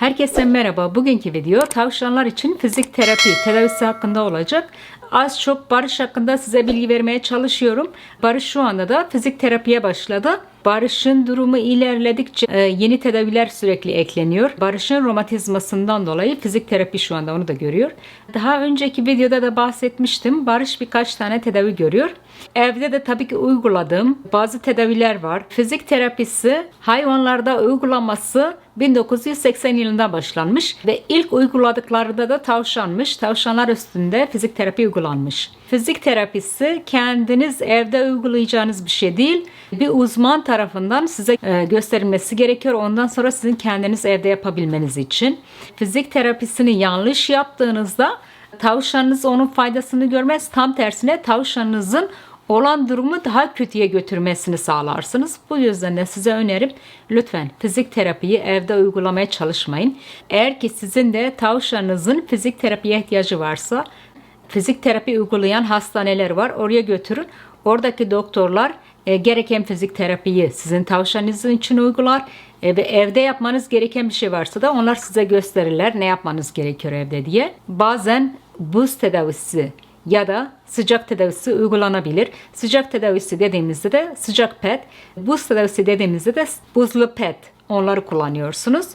Herkese merhaba. Bugünkü video tavşanlar için fizik terapi tedavisi hakkında olacak. Az çok Barış hakkında size bilgi vermeye çalışıyorum. Barış şu anda da fizik terapiye başladı. Barış'ın durumu ilerledikçe e, yeni tedaviler sürekli ekleniyor. Barış'ın romatizmasından dolayı fizik terapi şu anda onu da görüyor. Daha önceki videoda da bahsetmiştim. Barış birkaç tane tedavi görüyor. Evde de tabii ki uyguladığım bazı tedaviler var. Fizik terapisi hayvanlarda uygulaması 1980 yılında başlanmış ve ilk uyguladıklarında da tavşanmış. Tavşanlar üstünde fizik terapi uygulanmış. Fizik terapisi kendiniz evde uygulayacağınız bir şey değil. Bir uzman tarafından size e, gösterilmesi gerekiyor. Ondan sonra sizin kendiniz evde yapabilmeniz için. Fizik terapisini yanlış yaptığınızda tavşanınız onun faydasını görmez. Tam tersine tavşanınızın olan durumu daha kötüye götürmesini sağlarsınız. Bu yüzden de size önerim lütfen fizik terapiyi evde uygulamaya çalışmayın. Eğer ki sizin de tavşanınızın fizik terapiye ihtiyacı varsa fizik terapi uygulayan hastaneler var. Oraya götürün. Oradaki doktorlar e, gereken fizik terapiyi sizin tavşanınızın için uygular e, ve evde yapmanız gereken bir şey varsa da onlar size gösterirler ne yapmanız gerekiyor evde diye. Bazen buz tedavisi ya da sıcak tedavisi uygulanabilir. Sıcak tedavisi dediğimizde de sıcak pet, buz tedavisi dediğimizde de buzlu pet onları kullanıyorsunuz.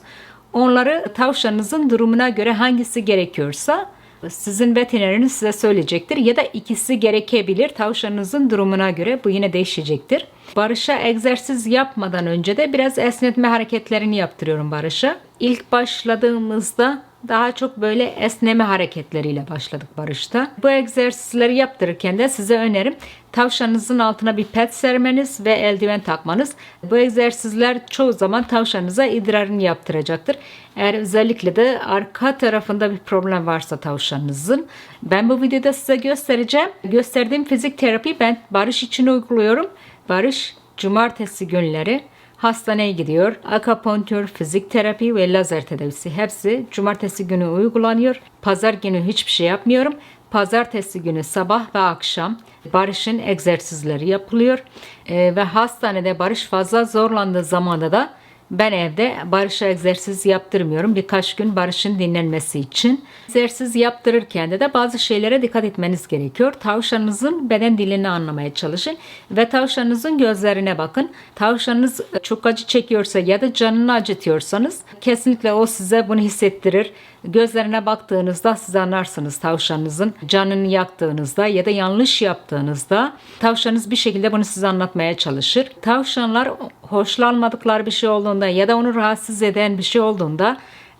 Onları tavşanınızın durumuna göre hangisi gerekiyorsa sizin veterineriniz size söyleyecektir ya da ikisi gerekebilir tavşanınızın durumuna göre bu yine değişecektir. Barış'a egzersiz yapmadan önce de biraz esnetme hareketlerini yaptırıyorum Barış'a. İlk başladığımızda daha çok böyle esneme hareketleriyle başladık Barış'ta. Bu egzersizleri yaptırırken de size önerim tavşanınızın altına bir pet sermeniz ve eldiven takmanız. Bu egzersizler çoğu zaman tavşanınıza idrarını yaptıracaktır. Eğer özellikle de arka tarafında bir problem varsa tavşanınızın. Ben bu videoda size göstereceğim. Gösterdiğim fizik terapi ben Barış için uyguluyorum. Barış cumartesi günleri hastaneye gidiyor. Akupunktur, fizik terapi ve lazer tedavisi hepsi cumartesi günü uygulanıyor. Pazar günü hiçbir şey yapmıyorum. Pazartesi günü sabah ve akşam Barış'ın egzersizleri yapılıyor. Ee, ve hastanede Barış fazla zorlandığı zamanda da ben evde Barış'a egzersiz yaptırmıyorum. Birkaç gün Barış'ın dinlenmesi için. Egzersiz yaptırırken de, de bazı şeylere dikkat etmeniz gerekiyor. Tavşanınızın beden dilini anlamaya çalışın ve tavşanınızın gözlerine bakın. Tavşanınız çok acı çekiyorsa ya da canını acıtıyorsanız kesinlikle o size bunu hissettirir. Gözlerine baktığınızda siz anlarsınız tavşanınızın canını yaktığınızda ya da yanlış yaptığınızda tavşanınız bir şekilde bunu size anlatmaya çalışır. Tavşanlar hoşlanmadıkları bir şey olduğunda ya da onu rahatsız eden bir şey olduğunda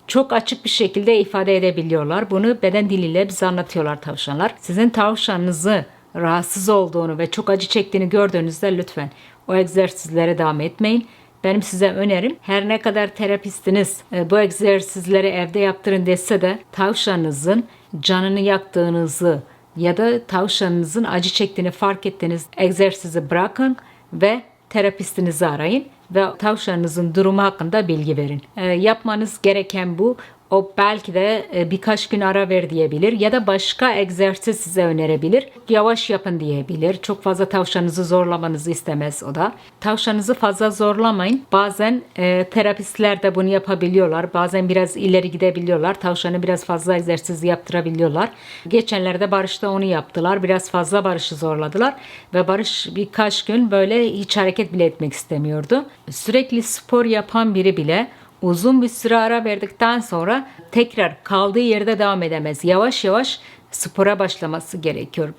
çok açık bir şekilde ifade edebiliyorlar. Bunu beden diliyle bize anlatıyorlar tavşanlar. Sizin tavşanınızı rahatsız olduğunu ve çok acı çektiğini gördüğünüzde lütfen o egzersizlere devam etmeyin. Benim size önerim her ne kadar terapistiniz e, bu egzersizleri evde yaptırın dese de tavşanınızın canını yaktığınızı ya da tavşanınızın acı çektiğini fark ettiğiniz egzersizi bırakın ve terapistinizi arayın ve tavşanınızın durumu hakkında bilgi verin. E, yapmanız gereken bu. O belki de e, birkaç gün ara ver diyebilir ya da başka egzersiz size önerebilir. Yavaş yapın diyebilir. Çok fazla tavşanınızı zorlamanızı istemez o da. Tavşanınızı fazla zorlamayın. Bazen e, terapistler de bunu yapabiliyorlar. Bazen biraz ileri gidebiliyorlar. Tavşanı biraz fazla egzersiz yaptırabiliyorlar. Geçenlerde Barış'ta onu yaptılar. Biraz fazla Barış'ı zorladılar ve Barış birkaç gün böyle hiç hareket bile etmek istemiyordu. Sürekli spor yapan biri bile uzun bir süre ara verdikten sonra tekrar kaldığı yerde devam edemez. Yavaş yavaş spora başlaması gerekiyor.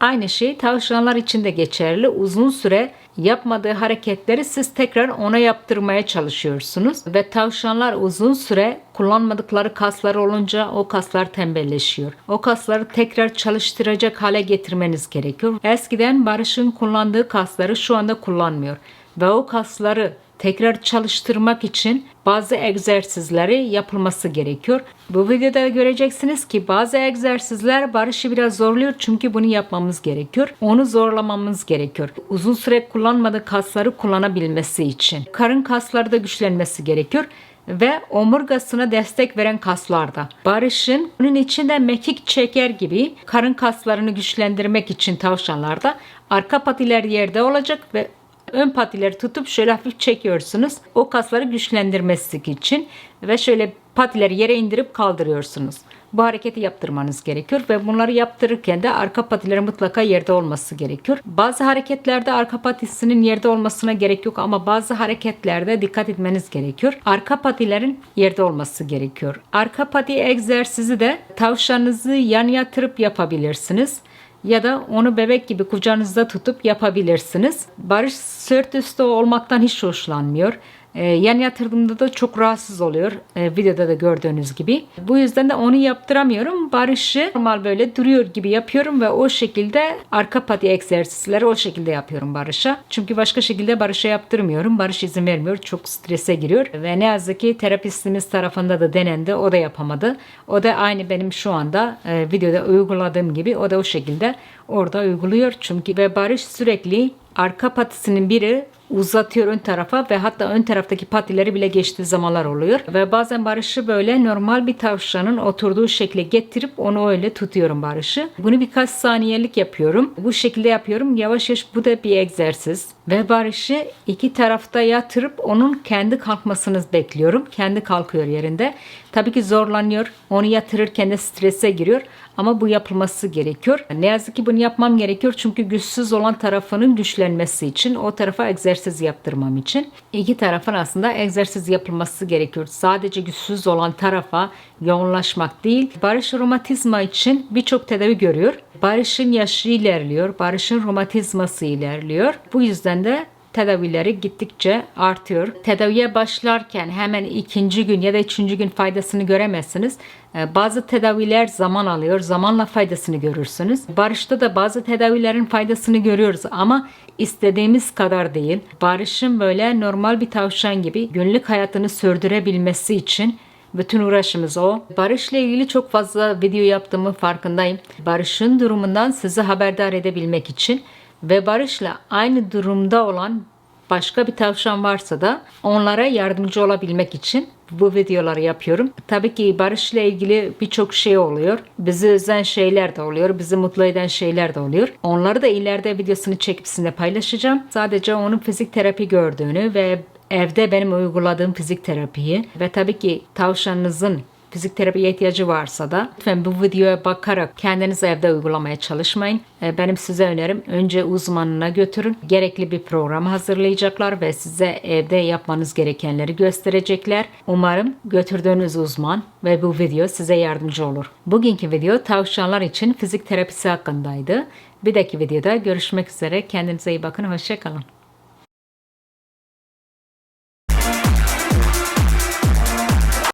Aynı şey tavşanlar için de geçerli. Uzun süre yapmadığı hareketleri siz tekrar ona yaptırmaya çalışıyorsunuz ve tavşanlar uzun süre kullanmadıkları kasları olunca o kaslar tembelleşiyor. O kasları tekrar çalıştıracak hale getirmeniz gerekiyor. Eskiden Barış'ın kullandığı kasları şu anda kullanmıyor ve o kasları tekrar çalıştırmak için bazı egzersizleri yapılması gerekiyor. Bu videoda göreceksiniz ki bazı egzersizler Barış'ı biraz zorluyor çünkü bunu yapmamız gerekiyor. Onu zorlamamız gerekiyor. Uzun süre kullanmadığı kasları kullanabilmesi için. Karın kasları da güçlenmesi gerekiyor ve omurgasına destek veren kaslarda. Barış'ın bunun içinde mekik çeker gibi karın kaslarını güçlendirmek için tavşanlarda arka patiler yerde olacak ve ön patileri tutup şöyle hafif çekiyorsunuz. O kasları güçlendirmesi için ve şöyle patileri yere indirip kaldırıyorsunuz. Bu hareketi yaptırmanız gerekiyor ve bunları yaptırırken de arka patileri mutlaka yerde olması gerekiyor. Bazı hareketlerde arka patisinin yerde olmasına gerek yok ama bazı hareketlerde dikkat etmeniz gerekiyor. Arka patilerin yerde olması gerekiyor. Arka pati egzersizi de tavşanınızı yan yatırıp yapabilirsiniz ya da onu bebek gibi kucağınızda tutup yapabilirsiniz. Barış sırt üstü olmaktan hiç hoşlanmıyor. Ee, yan yatırdığımda da çok rahatsız oluyor. Ee, videoda da gördüğünüz gibi. Bu yüzden de onu yaptıramıyorum. Barış'ı normal böyle duruyor gibi yapıyorum ve o şekilde arka pati egzersizleri o şekilde yapıyorum Barış'a. Çünkü başka şekilde Barış'a yaptırmıyorum. Barış izin vermiyor. Çok strese giriyor. Ve ne yazık ki terapistimiz tarafında da denendi. O da yapamadı. O da aynı benim şu anda e, videoda uyguladığım gibi o da o şekilde orada uyguluyor. Çünkü ve Barış sürekli arka patisinin biri uzatıyor ön tarafa ve hatta ön taraftaki patileri bile geçtiği zamanlar oluyor. Ve bazen Barış'ı böyle normal bir tavşanın oturduğu şekle getirip onu öyle tutuyorum Barış'ı. Bunu birkaç saniyelik yapıyorum. Bu şekilde yapıyorum. Yavaş yavaş bu da bir egzersiz. Ve Barış'ı iki tarafta yatırıp onun kendi kalkmasını bekliyorum. Kendi kalkıyor yerinde. Tabii ki zorlanıyor. Onu yatırırken de strese giriyor. Ama bu yapılması gerekiyor. Ne yazık ki bunu yapmam gerekiyor çünkü güçsüz olan tarafının güçlenmesi için o tarafa egzersiz yaptırmam için. iki tarafın aslında egzersiz yapılması gerekiyor. Sadece güçsüz olan tarafa yoğunlaşmak değil. Barış romatizma için birçok tedavi görüyor. Barış'ın yaşı ilerliyor. Barış'ın romatizması ilerliyor. Bu yüzden de tedavileri gittikçe artıyor. Tedaviye başlarken hemen ikinci gün ya da üçüncü gün faydasını göremezsiniz. Ee, Bazı tedaviler zaman alıyor. Zamanla faydasını görürsünüz. Barış'ta da bazı tedavilerin faydasını görüyoruz ama istediğimiz kadar değil. Barış'ın böyle normal bir tavşan gibi günlük hayatını sürdürebilmesi için bütün uğraşımız o. Barış'la ilgili çok fazla video yaptığımı farkındayım. Barış'ın durumundan sizi haberdar edebilmek için ve Barış'la aynı durumda olan başka bir tavşan varsa da onlara yardımcı olabilmek için bu videoları yapıyorum. Tabii ki Barış'la ilgili birçok şey oluyor. Bizi üzen şeyler de oluyor. Bizi mutlu eden şeyler de oluyor. Onları da ileride videosunu çekip sizinle paylaşacağım. Sadece onun fizik terapi gördüğünü ve evde benim uyguladığım fizik terapiyi ve tabii ki tavşanınızın fizik terapiye ihtiyacı varsa da lütfen bu videoya bakarak kendiniz evde uygulamaya çalışmayın. E, Benim size önerim önce uzmanına götürün. Gerekli bir program hazırlayacaklar ve size evde yapmanız gerekenleri gösterecekler. Umarım götürdüğünüz uzman ve bu video size yardımcı olur. Bugünkü video tavşanlar için fizik terapisi hakkındaydı. Bir dahaki videoda görüşmek üzere. Kendinize iyi bakın. Hoşçakalın.